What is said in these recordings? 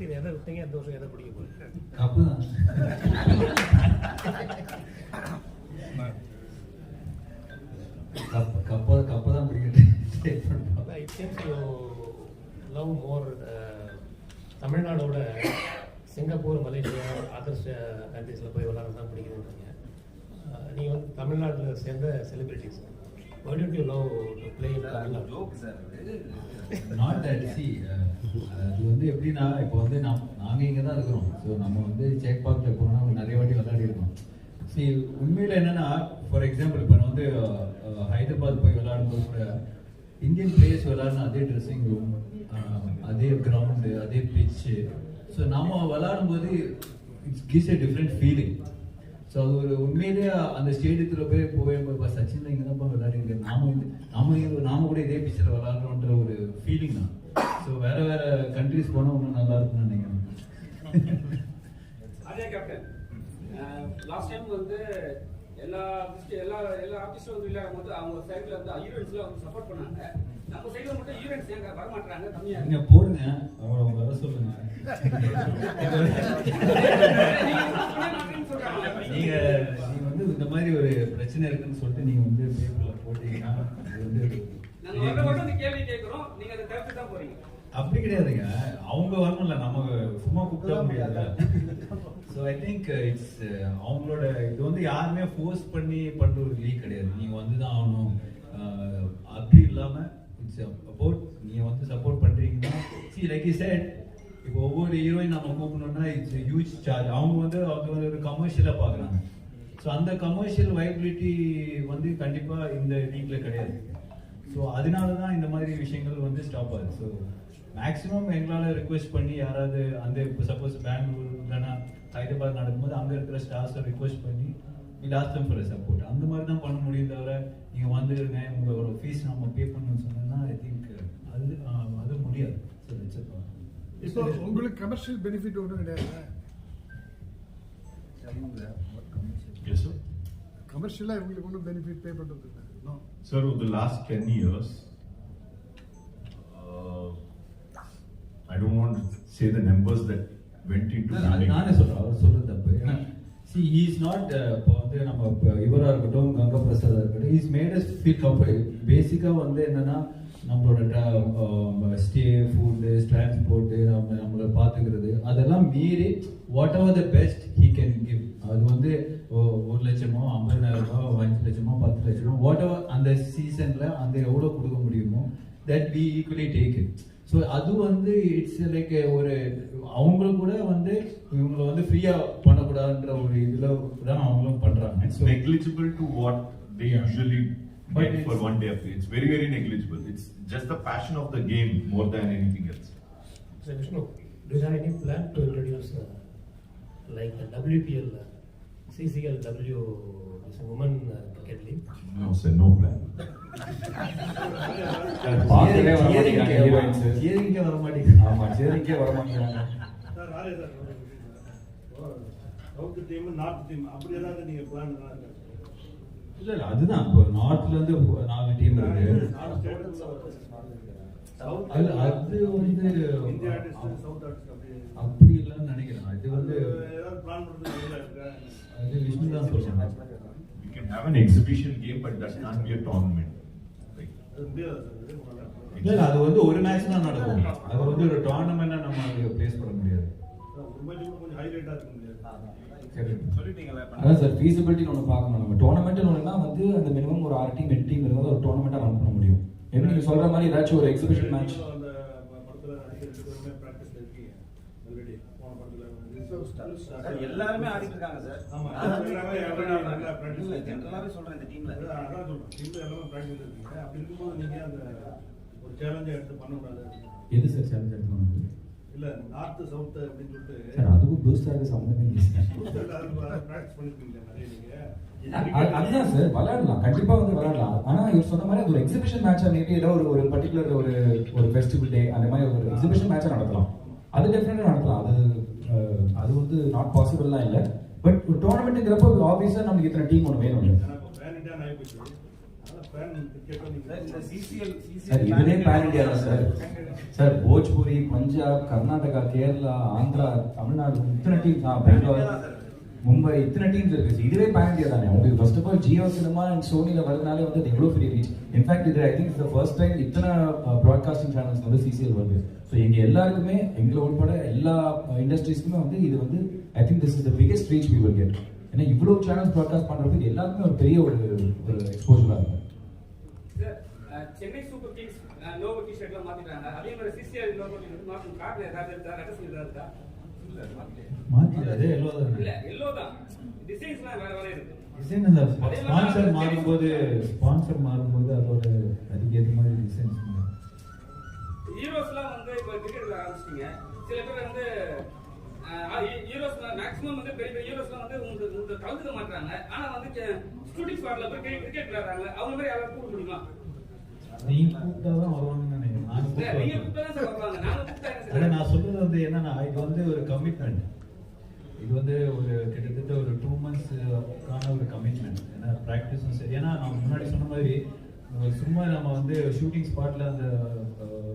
Last year எதை விட்டீங்க இந்த வருஷம் எதை பிடிக்க போறீங்க? கப்பு தான் கப்பு கப்பை கப்பை தான் யூ லவ் மோர் தமிழ்நாடோட சிங்கப்பூர் மலேசியா அதர் கண்ட்ரீஸில் போய் விளாட தான் பிடிக்குதுன்றீங்க நீங்கள் வந்து தமிழ்நாட்டில் சேர்ந்த celebrities why don't you love to play in Tamil Nadu not that see அது. வந்து எப்படின்னா இப்போ வந்து நாம் நாங்கள் இங்கே தான் இருக்கிறோம். ஸோ நம்ம வந்து சேக் பார்க்கில் போனால் நிறைய வாட்டி விளையாடி இருக்கோம். சி உண்மையில் என்னன்னா ஃபார் எக்ஸாம்பிள் இப்போ நான் வந்து அஹ், ஹைதராபாத் போய் விளையாடும்போது கூட இந்தியன் பிளேயர்ஸ் விளையாடணும் அதே ட்ரெஸ்ஸிங் ரூம் அதே கிரவுண்டு அதே பிச்சு ஸோ நம்ம விளையாடும்போது it's gives a different feeling so அது ஒரு உண்மையிலேயே அந்த ஸ்டேடியத்தில் போய் போய் சச்சின் இங்கே தான் விளையாடுங்க நாம நாம இங்க- நாம கூட இதே பிச்சில் விளையாடுறோன்ற ஒரு ஃபீலிங் தான். ஸோ வேற வேற கண்ட்ரிஸ் போனால் இன்னும் நல்லா இருக்கும்னு நினைக்கிறேன். அதே கேப்டன் லாஸ்ட் டைம் வந்து எல்லா எல்லா எல்லா ஆர்டிஸ்டும் வந்து விளையாடும் போது அவங்க சைடுல வந்து ஹீரோயின்ஸ்ல வந்து சப்போர்ட் பண்ணாங்க. நம்ம சைடுல மட்டும் ஹீரோயின்ஸ் ஏங்க வர மாட்டாங்க கம்மியா நீங்க போடுங்க. அவங்கள அவங்க வர சொல்லுங்க. நீங்க நீங்க வந்து இந்த மாதிரி ஒரு பிரச்சனை இருக்குன்னு சொல்லிட்டு நீங்க வந்து பேப்பர்ல போட்டீங்கன்னா அது வந்து அப்படி கிடையாதுங்க. அவங்க வரணும்ல. நம்ம சும்மா கூப்பிட முடியாது ஸோ ஐ திங்க் இட்ஸ் அவங்களோட இது வந்து யாருமே ஃபோர்ஸ் பண்ணி பண்ற ஒரு லீக் கிடையாது. நீங்க வந்து தான் ஆகணும். அஹ், அப்படி இல்லாம இட்ஸ் அபவுட் நீங்க வந்து சப்போர்ட் பண்றீங்கன்னா சி லைக் இ செட் இப்போ ஒவ்வொரு ஹீரோயின் நம்ம கூப்பிடணும்னா இட்ஸ் ஹியூஜ் சார்ஜ் அவங்க வந்து அவங்க வந்து ஒரு கமர்ஷியலாக பார்க்குறாங்க. ஸோ அந்த கமர்ஷியல் வைபிலிட்டி வந்து கண்டிப்பாக இந்த லீக்ல கிடையாது. ஸோ அதனால தான் இந்த மாதிரி விஷயங்கள் வந்து ஸ்டாப் ஆகுது. ஸோ மேக்ஸிமம் எங்களால் ரிக்வெஸ்ட் பண்ணி யாராவது அந்த இப்போ சப்போஸ் பெங்களூர் இல்லைன்னா ஹைதராபாத் நடக்கும்போது அங்கே இருக்கிற ஸ்டாஃப்ஸை ரிக்வெஸ்ட் பண்ணி லாஸ்ட் டைம் ஃபார் சப்போர்ட் அந்த மாதிரி தான் பண்ண முடியும் தவிர நீங்கள் வந்துருங்க உங்களோட ஃபீஸ் நம்ம பே பண்ணணும்னு சொன்னோம்னா ஐ திங்க் அது அது முடியாது. ஸோ இப்போ உங்களுக்கு கமர்ஷியல் பெனிஃபிட் ஒன்றும் கிடையாது? Yes, sir. கமர்ஷியலாக உங்களுக்கு ஒன்றும் பெனிஃபிட் பே பண்ணுறது இல்லை. No Sir, over the last 10 years, uh, I don't want to say the numbers that went into அது building. நானே சொல்றேன் அவர் சொல்றது தப்பு. ஏன்னா சி ஹீ இஸ் நாட் இப்போ வந்து நம்ம இப்போ இவராக இருக்கட்டும் கங்கா பிரசாதா இருக்கட்டும் is made as feel comfort பேசிக்காக வந்து என்னன்னா நம்மளோட ஸ்டே ஃபுட்டு டிரான்ஸ்போர்ட்டு நம்ம நம்மளை பார்த்துக்கிறது அதெல்லாம் மீறி whatever the best he can give அது வந்து ஒரு லட்சமோ ஐம்பதாயிரம் ரூபாய் அஞ்சு லட்சமோ பத்து லட்சமோ வாட் எவர் அந்த சீசனில் அந்த எவ்வளோ கொடுக்க முடியுமோ that we equally take it so அது வந்து இட்ஸ் லைக் ஒரு அவங்களும் கூட வந்து இவங்களை வந்து ஃப்ரீயா பண்ணக்கூடாதுன்ற ஒரு இதுல தான் அவங்களும் It's So, negligible to what they usually But for one day of. It's very, very negligible. It's just the passion of the game more than anything else. So Vishnu, do you have any plan to introduce uh, like a WPL, uh, CCLW, this women uh, cricket league? No, sir, no plan. பார்க்கவே வர மாட்டேங்கிறாங்க வர ஆமா சேரிக்கே வர மாட்டேங்கிறாங்க sir ஆரே sir south team north team அப்படி ஏதாவது நீங்க பிளான் இல்ல இல்ல அதுதான் இப்போ நார்த்ல இருந்து நாலு டீம் இருக்கு அது அது வந்து அப்படி அப்படி இல்லைன்னு நினைக்கிறேன். இது வந்து ஏதாவது பிளான் பண்றது ஐடியா இருக்கா? அது விஷ்ணு தான் சொல்றாங்க. We can have an exhibition game, but that can't be a tournament. அது. இல்ல அது வந்து ஒரு மேட்ச் தான் நடக்கும். அது வந்து ஒரு டோர்னமெண்டா நம்ம அதுக்கு பிளேஸ் பண்ண முடியாது. அதான் சார் ஃபீஸிபிலிட்டின்னு ஒன்று பார்க்கணும் நம்ம. டோர்னமெண்ட்னு ஒன்றுனா வந்து அந்த மினிமம் ஒரு ஆறு டீம் எட்டு டீம் இருந்தால் ஒரு டோர்னமெண்ட்டாக பண்ண எப்படி நீங்கள் சொல்கிற மாதிரி ஏதாச்சும் ஒரு எக்ஸிபிஷன் மேட்ச் அந்த படத்துல நடிகர் ரெண்டு பேருமே பிராக்டிஸ்ல இருக்கீங்க ஆல்ரெடி போன படத்துல சார், எல்லாருமே ஆடிட்டு இருக்காங்க சார் ஆமா. ஜெனரலாவே சொல்றேன் இந்த டீம்ல அதான் சொல்றேன். டீம்ல எல்லாமே பிராக்டிஸ் இருக்கீங்க அப்படி இருக்கும்போது நீங்க அந்த ஒரு சேலஞ்சை எடுத்து பண்ண கூடாது எது சார் சேலஞ்ச் எடுத்துக்கணும் இல்ல நார்த் சவுத் அப்படின்னு சொல்லிட்டு சார் அதுக்கும் இல்லை சார். பிராக்டிஸ் பண்ணிருக்கீங்க நிறைய நீங்க. அது- அதுதான் சார் விளையாடலாம். கண்டிப்பா வந்து விளையாடலாம். ஆனா இவர் சொன்ன மாதிரி அது ஒரு எக்ஸிபிஷன் மேட்சா மேபி ஏதோ ஒரு ஒரு பர்டிகுலர் ஒரு ஒரு ஃபெஸ்டிவல் டே அந்த மாதிரி ஒரு எக்ஸிபிஷன் மேட்சா நடத்தலாம். அது டெஃபினட்டா நடத்தலாம். அது அது வந்து நாட் பாசிபிள்லாம் இல்லை. பட் ஒரு டோர்னமெண்ட்ங்கிறப்போ ஆப்வியஸா நமக்கு இத்தனை டீம் ஒன்று வேணும் சார், இதுவே பேன் தான் சார்? சார் போஜ்பூரி பஞ்சாப் கர்நாடகா கேரளா ஆந்திரா தமிழ்நாடு இத்தனை டீம் பெங்களூர் மும்பை இத்தனை டீம்ஸ் இருக்கு சார். இதுவே பேன் தானே உங்களுக்கு first of all Jio cinema and சோனில வரதுனாலே வந்து அது எவ்வளோ பெரிய ரீச் இன்ஃபேக்ட் இது I think the first time இத்தனை ப்ராட்காஸ்டிங் சேனல்ஸ் வந்து சிசிஎல் வருது. ஸோ எங்கள் எல்லாருக்குமே எங்களை உட்பட எல்லா இண்டஸ்ட்ரீஸ்க்குமே வந்து இது வந்து I think this is the biggest reach we will get ஏன்னா இவ்வளோ சேனல்ஸ் ப்ராட்காஸ்ட் பண்ணுறதுக்கு எல்லாருக்குமே ஒரு பெரிய ஒரு ஒரு எக்ஸ்போஜராக இருக்கும் Chennai Super Kings logo T ஷர்ட்லாம் மாத்திட்டாங்க. அதே மாதிரி சிசிஆர் லோகோ மாற்றும் காரணம் ஏதாவது இருக்கா? ரெட்டஸ் ஏதாவது இருக்கா? மாத்தி அதே எல்லோ இல்ல எல்லோ தான். டிசைன்ஸ்லாம் வேற வேற இருக்கு. டிசைன் அந்த ஸ்பான்சர் மாறும்போது ஸ்பான்சர் மாறும்போது அதோட மாதிரி டிசைன்ஸ் ஹீரோஸ்லாம் வந்து இப்போ கிரிக்கெட் ஆரம்பிச்சிட்டீங்க. சில பேர் வந்து ஹீரோஸ் மேக்ஸிமம் வந்து பெரிய பெரிய ஹீரோஸ்லாம் வந்து உங்களுக்கு உங்களுக்கு கலந்துக்க மாட்டாங்க ஆனா வந்து ஷூட்டிங் ஸ்பாட்ல போய் கிரிக்கெட் விளையாடுறாங்க. அவங்க மாதிரி யாராவது கூப்பிட முடியுமா? நீங்க கூப்பிட்டா தான் வருவாங்கன்னு நினைக்கிறேன் நான் சொல்றது வந்து என்னன்னா இது வந்து ஒரு கமிட்மெண்ட் இது வந்து ஒரு கிட்டத்தட்ட ஒரு டூ மந்த்ஸ்க்கான ஒரு கமிட்மெண்ட் ஏன்னா ப்ராக்டிஸும் சரி. ஏன்னா நான் முன்னாடி சொன்ன மாதிரி சும்மா நம்ம வந்து ஷூட்டிங் ஸ்பாட்ல அந்த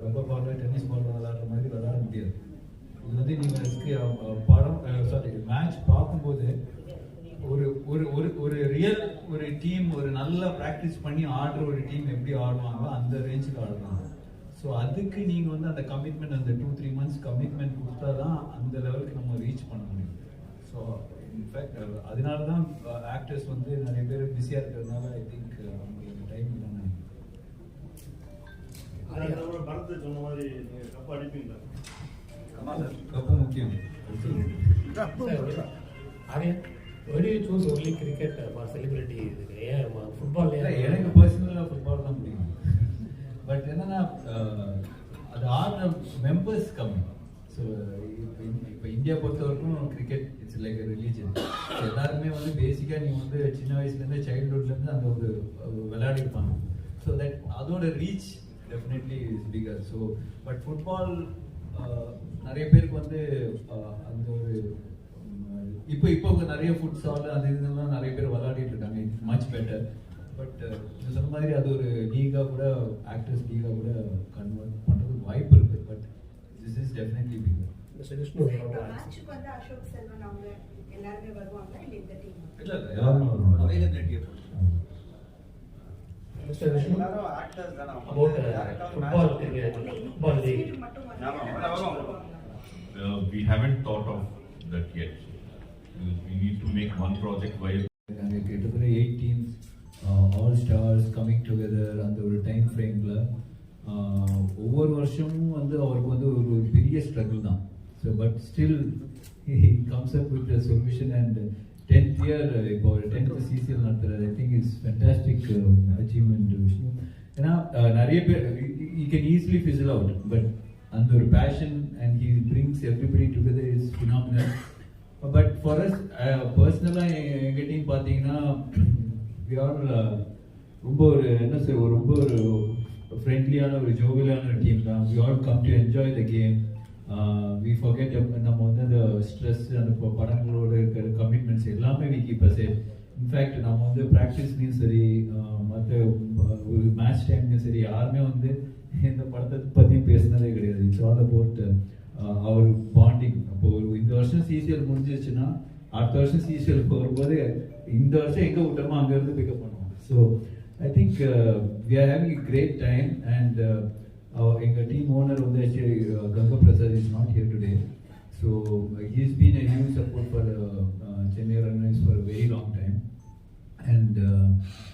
ரப்பர் பால் டென்னிஸ் பால் விளையாடுற மாதிரி விளையாட முடியாது. இது வந்து நீங்கள் படம் சாரி மேட்ச் பார்க்கும்போது ஒரு ஒரு ஒரு ஒரு ரியல் ஒரு டீம் ஒரு நல்ல ப்ராக்டிஸ் பண்ணி ஆடுற ஒரு டீம் எப்படி ஆடுவாங்களோ அந்த ரேஞ்சுக்கு ஆடுறாங்க. ஸோ அதுக்கு நீங்கள் வந்து அந்த கமிட்மெண்ட் அந்த டூ த்ரீ மந்த்ஸ் கமிட்மெண்ட் கொடுத்தா தான் அந்த லெவலுக்கு நம்ம ரீச் பண்ண முடியும். ஸோ இன்ஃபேக்ட் அதனால தான் ஆக்டர்ஸ் வந்து நிறைய பேர் பிஸியாக இருக்கிறதுனால ஐ திங்க் அவங்களுக்கு டைம் இல்லைன்னு படத்தை சொன்ன மாதிரி நீங்கள் கப் அடிப்பீங்களா ஆமா சார் ரொம்ப முக்கியம் Aryan why do you choose only cricket for இதுக்கு ஏன் ஃபுட்பால் எனக்கு பர்சனலாக ஃபுட்பால் தான் பிடிக்கும் பட் என்னன்னா அது ஆடுற மெம்பர்ஸ் கம்மி ஸோ இப்போ இப்போ இந்தியா பொறுத்த வரைக்கும் கிரிக்கெட் இட்ஸ் லைக் ரிலீஜன் எல்லாருமே வந்து பேசிக்காக நீ வந்து சின்ன வயசுலேருந்து சைல்ட்ஹுட்லேருந்து அந்த ஒரு ஒரு விளையாடிருப்பாங்க ஸோ தட் அதோட reach definitely is bigger so but football நிறைய பேருக்கு வந்து அந்த ஒரு இப்போ இப்போ நிறைய ஃபுட் ஸ்டால் அது இதெல்லாம் நிறைய பேர் விளையாடிட்டு இருக்காங்க. இட்ஸ் மச் பெட்டர் பட் சொன்ன மாதிரி அது ஒரு லீகா கூட ஆக்டர்ஸ் லீகா கூட கன்வெர்ட் பண்றதுக்கு வாய்ப்பு இருக்கு. But this is definitely bigger எல்லாருமே ஆக்டர்ஸ் தானே ஃபுட்பால் ஃபுட்பால் லீக் ஆமா, வருவாங்க. Uh, we haven't thought of that yet. Because We need to make one project while இருக்காங்க கிட்டத்தட்ட eight teams all stars coming together அந்த ஒரு டைம் ஃப்ரேமில் ஒவ்வொரு வருஷமும் வந்து அவருக்கு வந்து ஒரு ஒரு பெரிய ஸ்ட்ரகிள் தான் so but still comes up with solution and tenth year இப்போ ஒரு டென்த் சிசிஎல் நடத்துறது I think it's fantastic achievement விஷயம் ஏன்னா uh, நிறைய பேர் he can easily fizzle out but அந்த ஒரு passion and he brings everybody together is phenomenal but for us பர்சனலாக எங்கிட்டையும் பார்த்தீங்கன்னா we ஆர் uh, ரொம்ப ஒரு என்ன சார் ஒரு ரொம்ப ஒரு ஃப்ரெண்ட்லியான ஒரு ஜோவியலான ஒரு டீம் தான். We all come to enjoy the game we forget நம்ம வந்து அந்த ஸ்ட்ரெஸ் அந்த படங்களோட இருக்கிற கமிட்மெண்ட்ஸ் எல்லாமே வி கீப் அஸ் இன்ஃபேக்ட் நம்ம வந்து ப்ராக்டிஸ்லையும் சரி மற்ற ஒரு மேட்ச் டைம்லையும் சரி யாருமே வந்து இந்த படத்தை பற்றி பேசினதே கிடையாது. It's all about our bonding அப்போ ஒரு இந்த வருஷம் சிசிஎல் முடிஞ்சிருச்சுன்னா அடுத்த வருஷம் சிசிஎல் போகும்போது இந்த வருஷம் எங்கே விட்டோமோ அங்கேருந்து பிக்கப் பண்ணுவோம். So I think we are having great time and எங்கள் டீம் ஓனர் வந்து actually Ganga Prasad is not here today so he's been a support for Chennai runners for very long time and uh,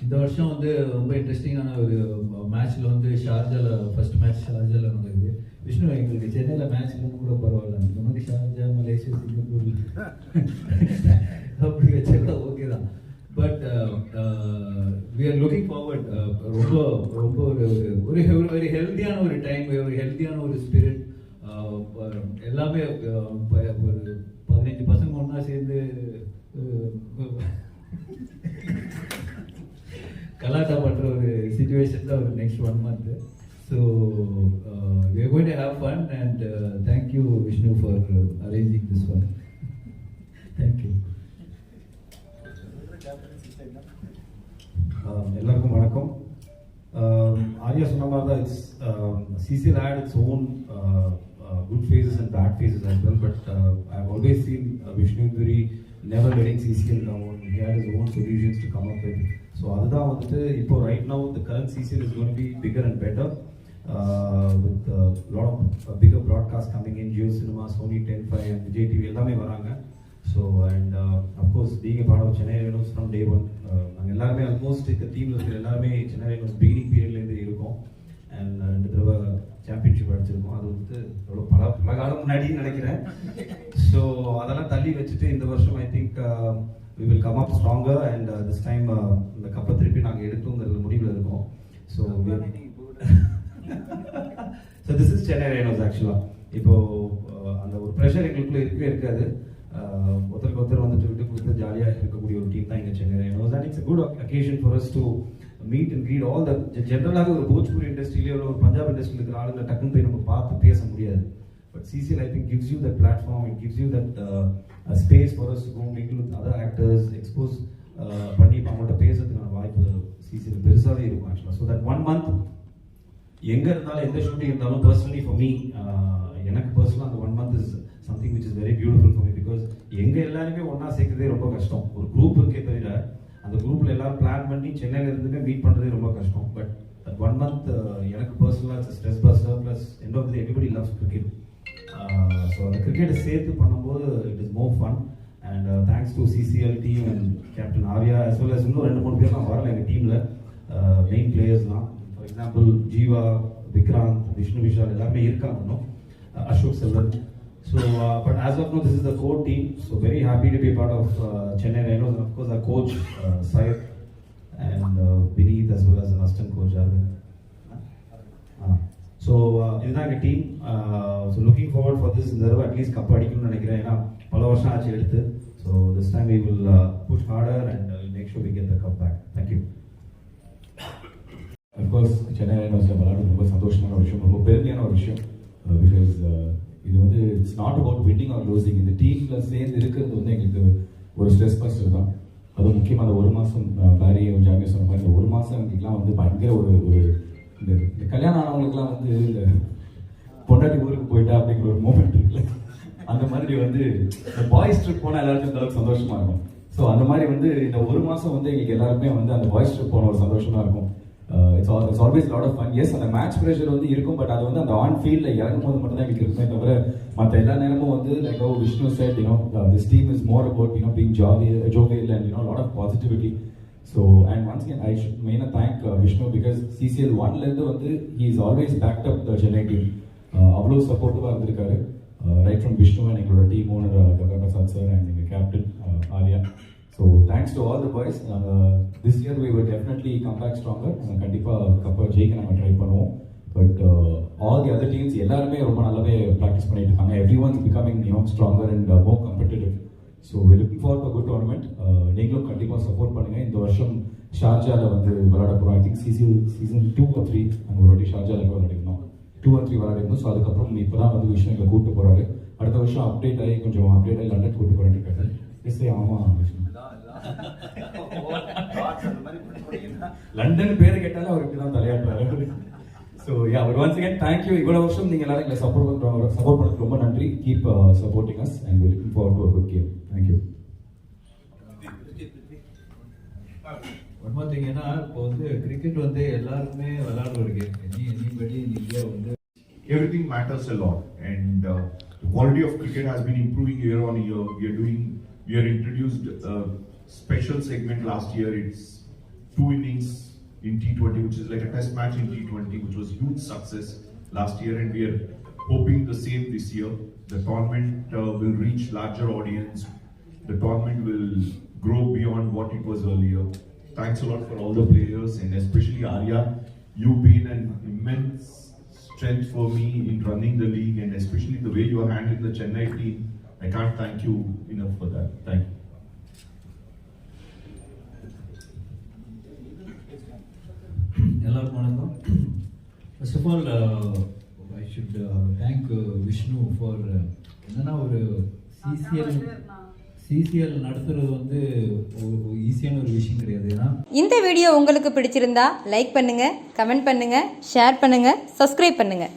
இந்த வருஷம் வந்து ரொம்ப இன்ட்ரெஸ்டிங்கான ஒரு மேட்ச்சில் வந்து ஷார்ஜால ஃபர்ஸ்ட் மேட்ச் ஷார்ஜாவில் நடக்குது. விஷ்ணு எங்களுக்கு சென்னையில் மேட்ச் இல்லைன்னு கூட பரவாயில்ல. இந்த மாதிரி ஷார்ஜா மலேசியா சிங்கப்பூர் அப்படி வச்சா ஓகே தான். But we are looking forward ரொம்ப ரொம்ப ஒரு ஒரு ஒரு வெரி ஹெல்த்தியான ஒரு டைம் ஒரு ஹெல்த்தியான ஒரு ஸ்பிரிட் எல்லாமே ஒரு ஒரு சுச்சுவேஷன் தான் ஒரு next one month so we are going to have fun and thank you Vishnu for arranging this one thank you ah எல்லாருக்கும் வணக்கம் Um, Arya சொன்ன மாதிரி தான் it's CCL had its own uh, uh, good phases and bad phases as well, but uh, I've always never letting CCL down he had is own solutions to come up with so அதுதான் வந்துட்டு இப்போ right now the current CCL is gonna be bigger and better with lot of bigger broadcast coming in Jio Cinema Sony Ten five and Vijay TV எல்லாமே வராங்க so and of course being part of Chennai Rhinos from day one நாங்கள் எல்லாருமே almost இந்த டீமில் இருக்கிற எல்லாருமே Chennai ரெனோஸ் beginning பீரியட்லேருந்து இருக்கோம் and ரெண்டு தடவை சாம்பியன்ஷிப் அடிச்சிருக்கோம். அது வந்து எவ்வளோ பல பல காலம் முன்னாடின்னு நினைக்கிறேன். ஸோ அதெல்லாம் தள்ளி வச்சுட்டு இந்த வருஷம் I think we will come up stronger and this time இந்த கப்பை திருப்பி நாங்கள் எடுக்கணுங்கிறது முடிவில் இருக்கோம். So so this is Chennai Rhinos ஆக்சுவலாக இப்போ uh, அந்த ஒரு ப்ரெஷர் எங்களுக்குள்ள இருக்கவே இருக்காது. Uh, ஒருத்தருக்கு ஒருத்தர் வந்துட்டு விட்டு கொடுத்து ஜாலியாக இருக்கக்கூடிய ஒரு டீம் தான் இங்கே Chennai Rhinos and it's good occasion for us to meet and greet all the ஜென்ரலாக ஒரு போஜ்பூரி இண்டஸ்ட்ரியிலேயோ ஒரு பஞ்சாப் இண்டஸ்ட்ரியில் இருக்கிற ஆளுங்களை டக்குன்னு போய் நம்ம பார்த்து பேச முடியாது. But CCL I think gives you that platform it gives you that space for us go meet with other actors expose பண்ணி இப்போ அவங்கள்ட்ட பேசுறதுக்கான வாய்ப்பு சிசிஎல் பெருசாகவே இருக்கும் ஆக்சுவலாக ஸோ தட் ஒன் மந்த் எங்கே இருந்தாலும் எந்த ஷூட்டிங் இருந்தாலும் பர்சனலி ஃபார் மீ எனக்கு பர்சனலாக அந்த one month is something which is very beautiful for me because எங்கள் எல்லாருமே ஒன்றா சேர்க்கறதே ரொம்ப கஷ்டம். ஒரு குரூப் இருக்கே தவிர அந்த குரூப்பில் எல்லாரும் பிளான் பண்ணி சென்னையில் இருந்துட்டு மீட் பண்ணுறதே ரொம்ப கஷ்டம். பட் ஒன் மந்த் எனக்கு பர்சனலாக it's stress buster plus end of the everybody loves cricket so அந்த கிரிக்கெட்டை சேர்த்து பண்ணும்போது it is more fun and thanks to CCL team and captain Arya as well as இன்னும் ரெண்டு மூணு பேர்லாம் வரல எங்கள் டீமில் மெயின் பிளேயர்ஸ்லாம் ஃபார் எக்ஸாம்பிள் ஜீவா விக்ராந்த் விஷ்ணு விஷால் எல்லாருமே இருக்காங்க இன்னும். Uh, Uh, Ashok Selvan so but as of now this is the core team so very happy to be part of Chennai Rhinos and of course a coach Syed and Vineeth as well as an assistant coach Aravind so இதுதான் எங்கள் team so looking forward for this இந்த தடவை at least cup அடிக்கணும்னு நினைக்கிறேன். ஏன்னா பல வருஷம் ஆச்சு எடுத்து. So this time we will push harder and make sure we get the cup back thank you of course Chennai ரைனோஸில் விளையாடுறது ரொம்ப சந்தோஷமான ஒரு விஷயம் ரொம்ப பெருமையான ஒரு விஷயம். பிகாஸ் இது வந்து it's not about winning or losing இந்த டீமில் சேர்ந்து இருக்கிறது வந்து எங்களுக்கு ஒரு ஸ்ட்ரெஸ் பஸ்டர் தான். அதுவும் முக்கியமாக அந்த ஒரு மாதம் பாரி ஜாமியா சொன்ன மாதிரி இந்த ஒரு மாதம் எங்களுக்குலாம் வந்து பயங்கர ஒரு ஒரு இந்த இந்த கல்யாணம் ஆனவங்களுக்குலாம் வந்து இந்த பொண்டாட்டி ஊருக்கு போயிட்டா அப்படிங்கிற ஒரு மூமெண்ட் இருக்குல்ல. அந்த மாதிரி வந்து இந்த பாய்ஸ் ட்ரிப் போனால் எல்லாருக்கும் இந்த அளவுக்கு சந்தோஷமா இருக்கும். ஸோ அந்த மாதிரி வந்து இந்த ஒரு மாதம் வந்து எங்களுக்கு எல்லாருமே வந்து அந்த பாய்ஸ் ட்ரிப் போன ஒரு சந்தோஷமா இருக்கும். It's it's always lot of fun yes அந்த மேட்ச் ப்ரெஷர் வந்து இருக்கும் பட் அது வந்து அந்த ஆன் ஃபீல்டில் இறங்கும் போது மட்டும் தான் எங்களுக்கு இருக்குமே தவிர மற்ற எல்லா நேரமும் வந்து like oh Vishnu said you know this team is more about you know being jolly jovial and you know lot of positivity so and once can I should மெயினாக தேங்க் விஷ்ணு பிகாஸ் சிசிஎல் ஒன்லேருந்து வந்து he is always backed up the Chennai team அவ்வளோ சப்போர்ட்டிவாக இருந்திருக்காரு. Right from Vishnu and எங்களோட team owner Ganga Prasad sir and எங்கள் captain Arya so thanks to all the boys this year we will definitely come back stronger கண்டிப்பாக கப்பை ஜெயிக்க நாங்கள் try பண்ணுவோம். But all the other teams எல்லாருமே ரொம்ப நல்லாவே ப்ராக்டிஸ் பண்ணிட்டு இருக்காங்க. Every ones becoming you know stronger and more competitive so we look for a good tournament நீங்களும் கண்டிப்பாக சப்போர்ட் பண்ணுங்கள் இந்த வருஷம் ஷார்ஜாவில் வந்து விளையாட போகிறோம் I think season season two or three அங்கே ஒரு வாட்டி ஷார்ஜாவில் விளையாடிருந்தோம். டூ ஆர் த்ரீ விளையாடிருந்தோம். ஸோ அதுக்கப்புறம் இப்போ தான் வந்து விஷயம் எங்களை கூப்பிட்டு போகிறாரு அடுத்த வருஷம் அப்டேட் ஆகி கொஞ்சம் அப்டேட் ஆகி லண்டன் கூப்பிட்டு போகிறேன் இருக்காரு எஸ் ஆமாம் விஷயம் லண்டன் பேரை கேட்டாலே அவர் இப்படி தான் தலையாட்டுறாரு ஸோ யா ஒரு ஒன்ஸ் அகேன் தேங்க்யூ இவ்வளோ வருஷம் நீங்கள் எல்லாரும் எங்களை சப்போர்ட் பண்ணுறோம் சப்போர்ட் பண்ணதுக்கு ரொம்ப நன்றி. Keep supporting us and looking forward to good game thank you one more thing ஏன்னா இப்போ வந்து கிரிக்கெட் வந்து எல்லாருமே விளையாடுற ஒரு கேம் நீ நீபடி இந்தியா வந்து everything matters a lot and uh, the quality of cricket has been improving year on year. We are doing we are introduced a special segment last year. It's two innings in t20 which is like a test match in t20 which was huge success last year and we are hoping the same this year the tournament uh, will reach larger audience the tournament will grow beyond what it was earlier thanks a lot for all the players and especially arya you've been an immense strength for me in running the league and especially the way you are handling the Chennai team. I can't thank you enough for that. Thank you. எல்லாருக்கும் வணக்கம். First of all I should thank Vishnu for என்னன்னா ஒரு CCL CCL நடத்துறது வந்து ஒரு ஈஸியான ஒரு விஷயம் கிடையாது. ஏன்னா இந்த வீடியோ உங்களுக்கு பிடிச்சிருந்தா லைக் பண்ணுங்க கமெண்ட் பண்ணுங்க ஷேர் பண்ணுங்க சப்ஸ்கிரைப் பண்ணுங்க.